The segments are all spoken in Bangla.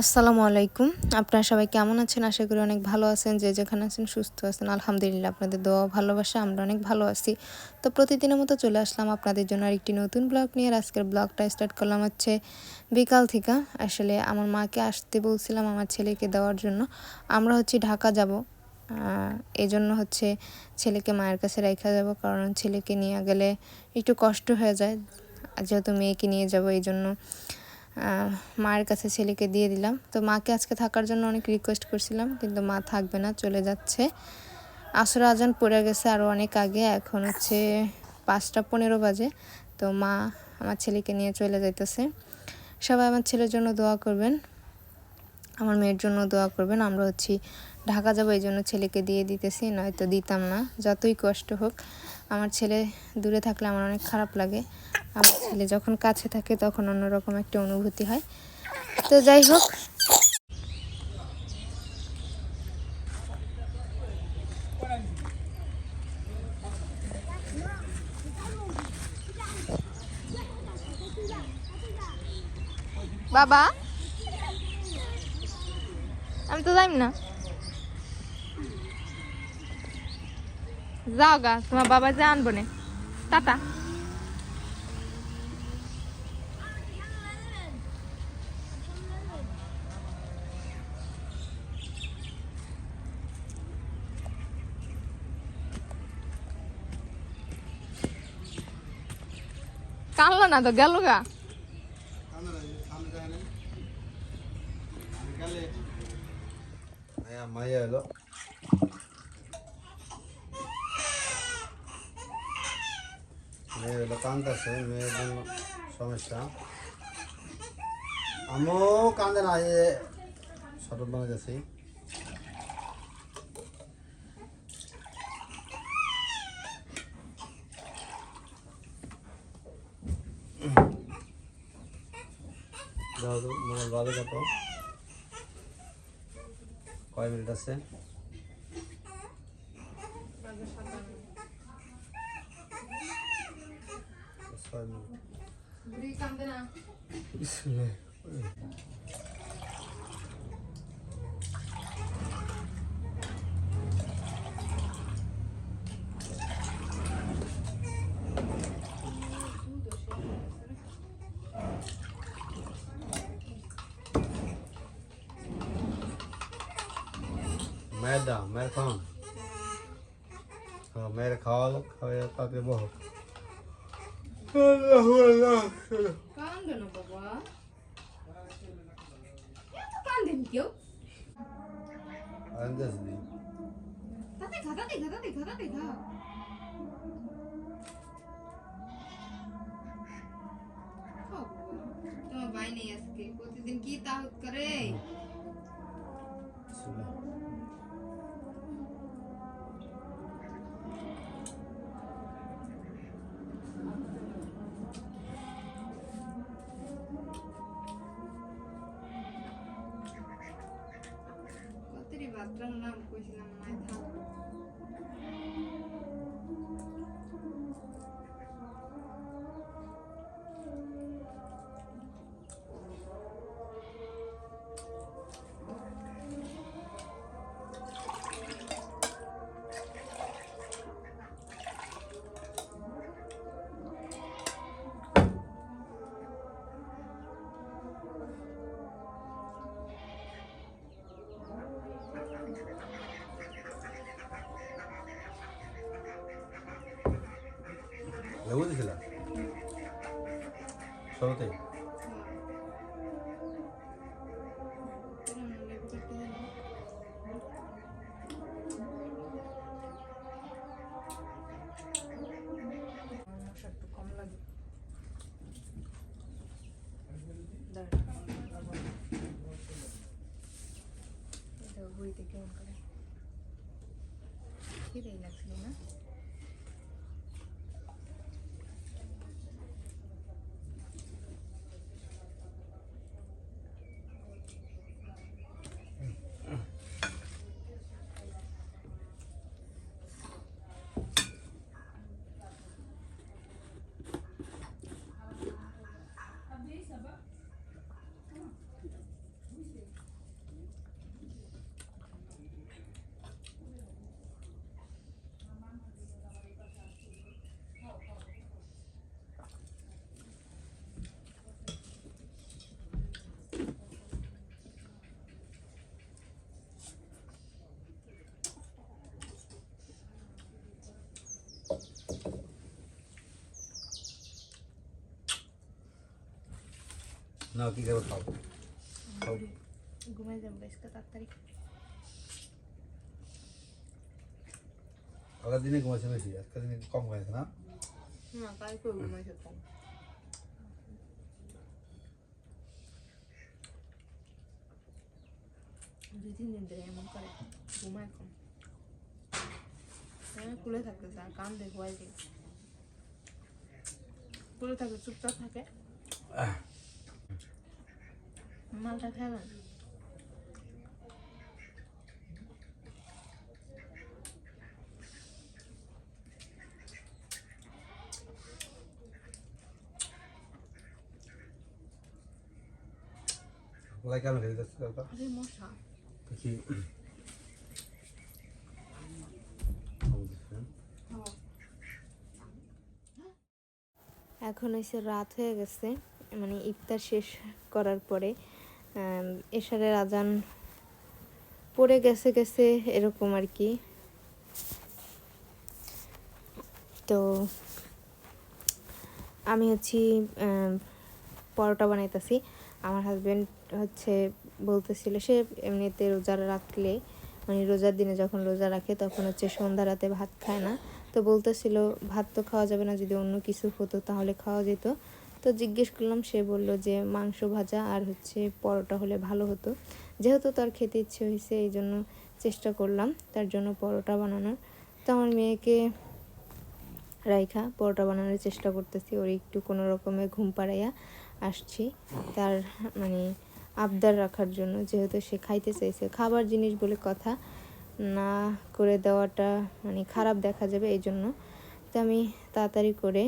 আসসালামু আলাইকুম। আপনারা সবাই কেমন আছেন? আশা করি অনেক ভালো আছেন, যে যেখানে আছেন সুস্থ আছেন। আলহামদুলিল্লাহ, আপনাদের দোয়া ভালোবাসা আমরা অনেক ভালো আছি। তো প্রতিদিনের মতো চলে আসলাম আপনাদের জন্য আরেকটি নতুন ব্লগ নিয়ে। আজকের ব্লগটা স্টার্ট করলাম হচ্ছে বিকাল থেকে। আসলে আমার মাকে আসতে বলছিলাম আমার ছেলেকে দেওয়ার জন্য। আমরা হচ্ছে ঢাকা যাব। এই জন্য হচ্ছে ছেলেকে মায়ের কাছে রেখা যাব। কারণ ছেলেকে নিয়ে গেলে একটু কষ্ট হয়ে যায়। যেহেতু মেয়েকে নিয়ে যাব এই জন্য মায়ের কাছে ছেলেকে দিয়ে দিলাম। তো মাকে আজকে থাকার জন্য অনেক রিকোয়েস্ট করছিলাম, কিন্তু মা থাকবে না, চলে যাচ্ছে। আসর আজান পড়ে গেছে আরও অনেক আগে, এখন হচ্ছে পাঁচটা পনেরো বাজে। তো মা আমার ছেলেকে নিয়ে চলে যাইতেছে। সবাই আমার ছেলের জন্য দোয়া করবেন, আমার মেয়ের জন্য দোয়া করবেন। আমরা হচ্ছি ঢাকা যাব, এই জন্য ছেলেকে দিয়ে দিতেছি, নয়তো দিতাম না, যতই কষ্ট হোক। আমার ছেলে দূরে থাকলে আমার অনেক খারাপ লাগে। আমার ছেলে যখন কাছে থাকে তখন অন্যরকম একটা অনুভূতি হয়। তো যাই হোক। বাবা? আমি তো যাইম না। যাও গা, তোমার বাবা যে আনব নে। টাটা। কানলো না তো, গেল গা। মাইয়া এলো। মেয়ে এলো কান্দাছে মেয়ের জন্য সমস্যা। আমিও কান্দে না এ শরৎ বানা যাচ্ছি দাও তো মোবাইল বাজে কত? কয় মিনিট আছে? Bismillah. Evet. मैदा मैरकान हाँ मेरे खाल खाया ताते बहुत अल्लाह अल्लाह 噛んだのかばやっと噛んでみてよ。あれですね。立てが立てが立てが立てが तुम्हारे भाई नहीं हंसते कुछ दिन की ताकत करे सुना sobrang love ko silang madhang. লাগে বইতে কেমন করে? খিদেই লাগছিল না? না কি খাবে খাও। খাও। ঘুমাই যাব আজকে তাড়াতাড়ি। আগের দিনে ঘুমাইছে বেশি আজকের দিনে কম খাইছে না? কালকে দুই তিন দিন ধরে এমন করে ঘুমায় কম। হ্যাঁ খুলে থাকতেছে আর কান দেখো খুলে থাকে চুপচাপ থাকে। মালটা দেখি। এখন হয়েছে রাত হয়ে গেছে মানে ইফতার শেষ করার পরে। এশারের আজান পড়ে গেছে গেছে এরকম আর কি। তো আমি হচ্ছি পরোটা বানাইতেছি। আমার হাজবেন্ড হচ্ছে বলতেছিল, সে এমনিতে রোজা রাখলে মানে রোজার দিনে যখন রোজা রাখে তখন হচ্ছে সন্ধ্যা রাতে ভাত খায় না। তো বলতেছিল, ভাত তো খাওয়া যাবে না, যদি অন্য কিছু হতো তাহলে খাওয়া যেত। তো জিজ্ঞেস করলাম, সে বলল যে মাংস ভাজা আর হচ্ছে পরোটা হলে ভালো হতো। যেহেতু তার খেতে ইচ্ছে হয়েছে, এই জন্য চেষ্টা করলাম তার জন্য পরোটা বানানোর তো আমার মেয়েকে রাইখা পরোটা বানানোর চেষ্টা করতেছি, ওর একটু কোনো রকমে ঘুম পাড়াইয়া আসছি তার মানে আবদার রাখার জন্য। যেহেতু সে খাইতে চাইছে, খাবার জিনিস বলে কথা না করে দেওয়াটা মানে খারাপ দেখা যাবে এই জন্য। তো আমি তাড়াতাড়ি করে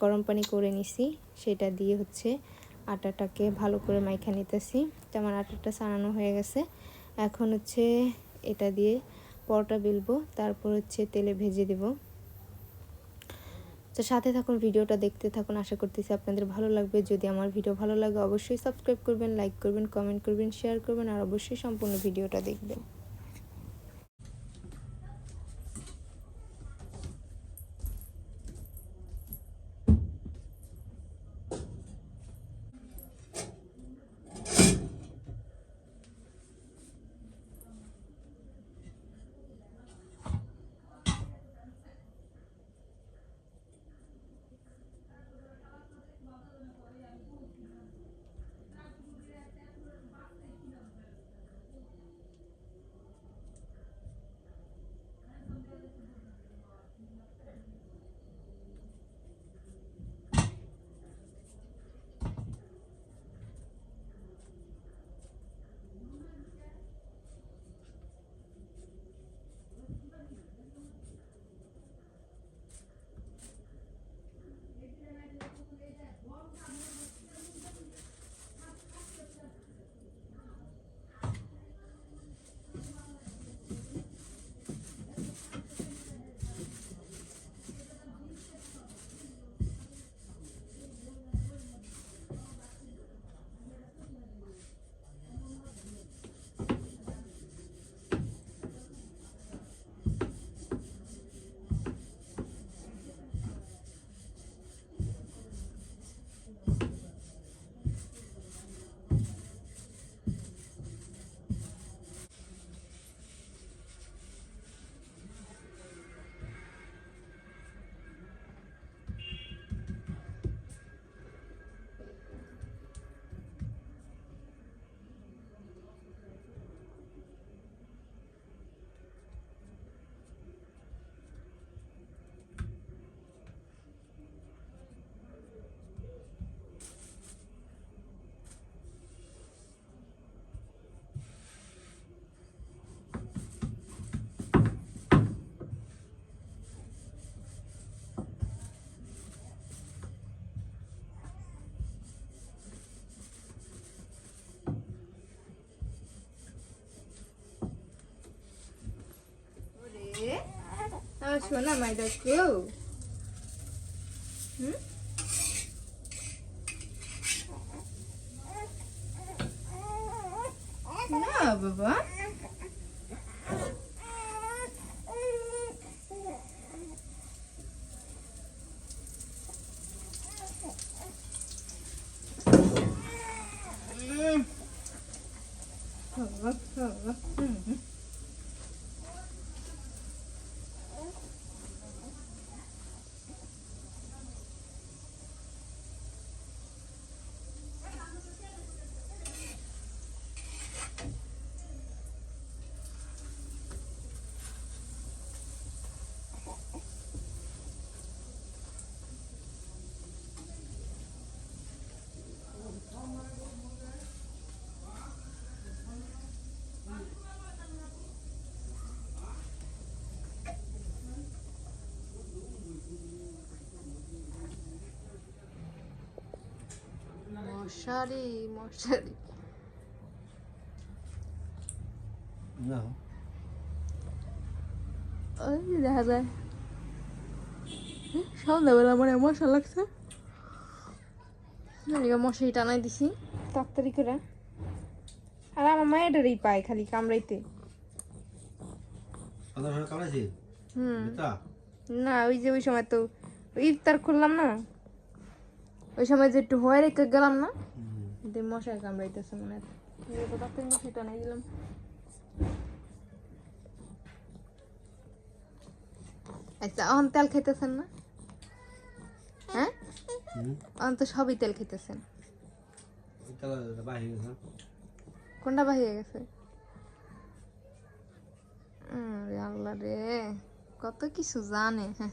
গরম পানি করে নিছি, সেটা দিয়ে হচ্ছে আটাটাকে ভালো করে মাইখা নিতেছি। আমার আটাটা সানানো হয়ে গেছে, এখন হচ্ছে এটা দিয়ে পরোটা বেলবো, তারপর হচ্ছে তেলে ভেজে দেবো। তো সাথে থাকুন, ভিডিওটা দেখতে থাকুন, আশা করতেছি আপনাদের ভালো লাগবে। যদি আমার ভিডিও ভালো লাগে, অবশ্যই সাবস্ক্রাইব করবেন, লাইক করবেন, কমেন্ট করবেন, শেয়ার করবেন, আর অবশ্যই সম্পূর্ণ ভিডিওটা দেখবেন। সোনা মাইদা কেউ হুম না বাবা মশারি মশারি। ওই দেখা যায়। সন্ধ্যাবেলা আমার মশা লাগছে। মশারি টানাই দিছি। তাড়াতাড়ি করে। আর আমার মায়েরই পায় খালি কামড়াইতে। হুম। না ওই যে ওই সময় তো ইফতার করলাম না। ওই সময় যে একটু হয়ে রেখে গেলাম না দিয়ে মশাই কামড়াইতেছে মনে হয়। টানাই দিলাম আচ্ছা এখন তেল খাইতেছেন না? হ্যাঁ? তো সবই তেল বাহির গেছে। কোনটা বাহিয়ে গেছে? আল্লাহ রে কত কিছু জানে হ্যাঁ।